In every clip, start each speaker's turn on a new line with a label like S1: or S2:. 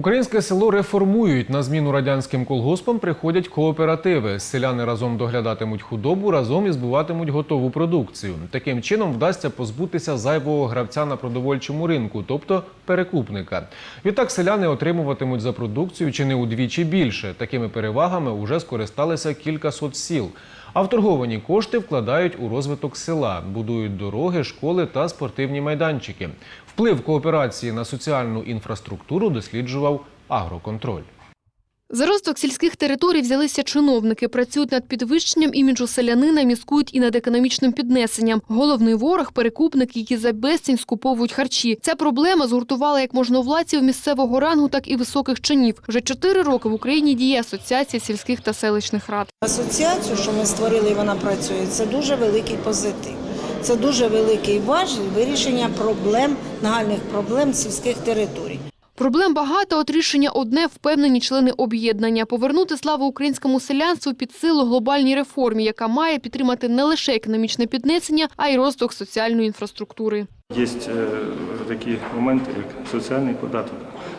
S1: Українське село реформують. На зміну радянським колгоспам приходять кооперативи. Селяни разом доглядатимуть худобу, разом і збуватимуть готову продукцію. Таким чином вдасться позбутися зайвого гравця на продовольчому ринку, тобто перекупника. Відтак селяни отримуватимуть за продукцію чи не удвічі більше. Такими перевагами уже скористалися кілька сот сіл. А вторговані кошти вкладають у розвиток села, будують дороги, школи та спортивні майданчики. Вплив кооперації на соціальну інфраструктуру досліджував агроконтроль.
S2: За розвиток сільських територій взялися чиновники, працюють над підвищенням іміджу селянина, міскують і над економічним піднесенням. Головний ворог – перекупники, які за безцінь скуповують харчі. Ця проблема згуртувала як можновладців місцевого рангу, так і високих чинів. Вже чотири роки в Україні діє Асоціація сільських та селищних рад.
S3: Асоціацію, що ми створили, вона працює, це дуже великий позитив. Це дуже великий важіль вирішення проблем, нагальних проблем сільських територій.
S2: Проблем багато, от рішення одне – впевнені члени об'єднання – повернути славу українському селянству під силу глобальній реформі, яка має підтримати не лише економічне піднесення, а й розвиток соціальної інфраструктури.
S4: Є е, такі моменти, як соціальний податок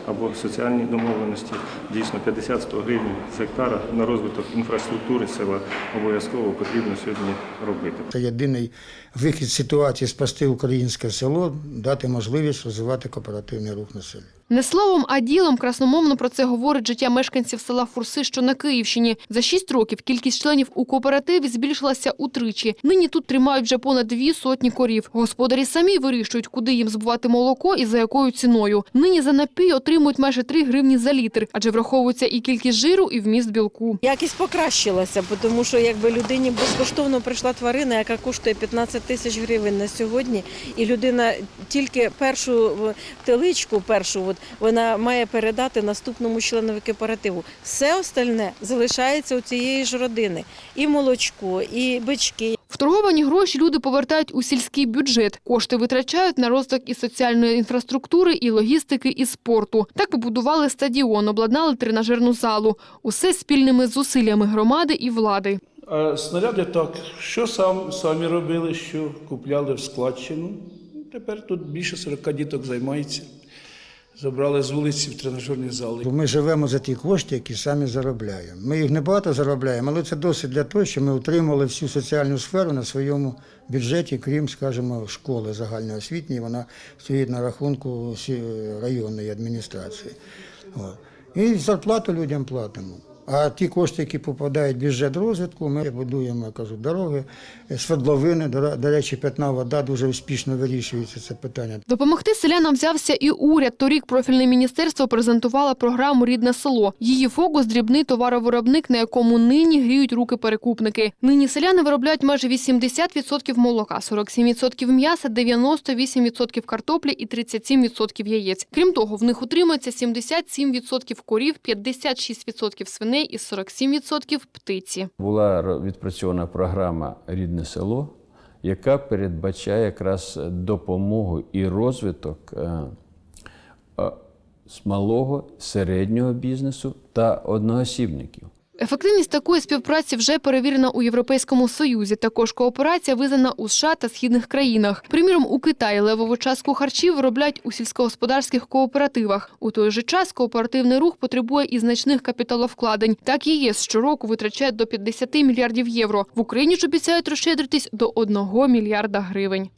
S4: або соціальні домовленості. Дійсно, 50-100 гривень з гектара на розвиток інфраструктури села обов'язково потрібно сьогодні робити.
S5: Це єдиний вихід ситуації спасти українське село, дати можливість розвивати кооперативний рух на селі.
S2: Не словом, а ділом красномовно про це говорить життя мешканців села Фурси, що на Київщині. За шість років кількість членів у кооперативі збільшилася утричі. Нині тут тримають вже понад дві сотні корів. Господарі самі вирішують, куди їм збувати молоко і за якою ціною. Нині за напій отримують майже 3 гривні за літр, адже враховується і кількість жиру, і вміст білку.
S3: Якість покращилася, тому що якби людині безкоштовно прийшла тварина, яка коштує 15 тисяч гривень на сьогодні, і людина тільки першу теличку, першу, от, вона має передати наступному членові кооперативу. Все остальне залишається у цієї ж родини. І молочко, і бички,
S2: Вторговані гроші люди повертають у сільський бюджет. Кошти витрачають на розвиток і соціальної інфраструктури, і логістики, і спорту. Так побудували стадіон, обладнали тренажерну залу. Усе спільними зусиллями громади і влади.
S6: А снаряди так, що сам, самі робили, що купляли в складчину. Тепер тут більше 40 діток займається. Забрали з вулиці в тренажерні зали.
S5: Бо ми живемо за ті кошти, які самі заробляємо. Ми їх небагато заробляємо, але це досить для того, що ми утримали всю соціальну сферу на своєму бюджеті, крім, скажімо, школи загальноосвітньої, вона стоїть на рахунку районної адміністрації. І зарплату людям платимо. А ті кошти, які попадають в бюджет розвитку, ми будуємо, я кажу, дороги, свердловини. До до речі, питна вода дуже успішно вирішується це питання.
S2: Допомогти селянам взявся і уряд. Торік профільне міністерство презентувало програму «Рідне село». Її фокус – дрібний товаровиробник, на якому нині гріють руки перекупники. Нині селяни виробляють майже 80% молока, 47% м'яса, 98% картоплі і 37% яєць. Крім того, в них утримується 77% корів, 56% свиней і 47% птиці.
S7: Була відпрацьована програма Рідне село, яка передбачає якраз допомогу і розвиток е, е, малого, середнього бізнесу та одноосібників.
S2: Ефективність такої співпраці вже перевірена у Європейському Союзі. Також кооперація визнана у США та східних країнах. Приміром, у Китаї левову частку харчів виробляють у сільськогосподарських кооперативах. У той же час кооперативний рух потребує і значних капіталовкладень. Так і ЄС щороку витрачає до 50 мільярдів євро. В Україні ж обіцяють розщедритись до 1 мільярда гривень.